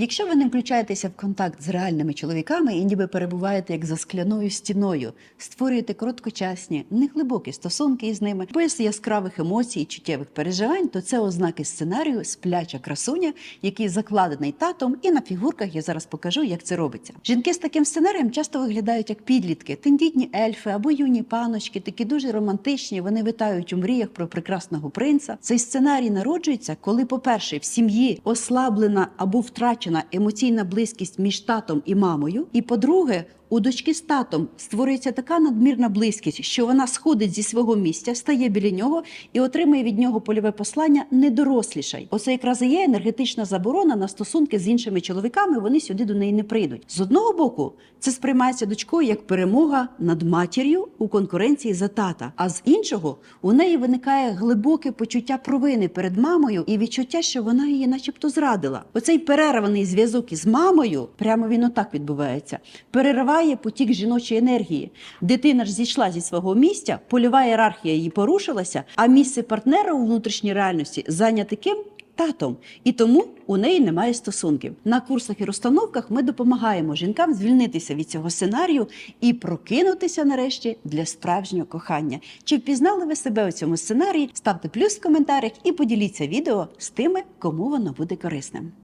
Якщо ви не включаєтеся в контакт з реальними чоловіками і ніби перебуваєте як за скляною стіною, створюєте короткочасні, неглибокі стосунки із ними, без яскравих емоцій і чуттєвих переживань, то це ознаки сценарію спляча красуня, який закладений татом, і на фігурках я зараз покажу, як це робиться. Жінки з таким сценарієм часто виглядають як підлітки, тендітні ельфи або юні паночки, такі дуже романтичні. Вони витають у мріях про прекрасного принца. Цей сценарій народжується, коли, по-перше, в сім'ї ослаблена або втрачена емоційна близькість між татом і мамою. І по-друге, у дочки з татом створюється така надмірна близькість, що вона сходить зі свого місця, стає біля нього і отримує від нього польове послання не дорослішай. Оце якраз і є енергетична заборона на стосунки з іншими чоловіками. Вони сюди до неї не прийдуть. З одного боку, це сприймається дочкою як перемога над матір'ю у конкуренції за тата. А з іншого у неї виникає глибоке почуття провини перед мамою і відчуття, що вона її, начебто, зрадила. Оцей перерваний зв'язок із мамою, прямо він отак відбувається. Перериває потік жіночої енергії. Дитина ж зійшла зі свого місця, польова ієрархія її порушилася, а місце партнера у внутрішній реальності зайняте ким? Татом, і тому у неї немає стосунків. На курсах і розстановках ми допомагаємо жінкам звільнитися від цього сценарію і прокинутися нарешті для справжнього кохання. Чи впізнали ви себе у цьому сценарії? Ставте плюс в коментарях і поділіться відео з тими, кому воно буде корисним.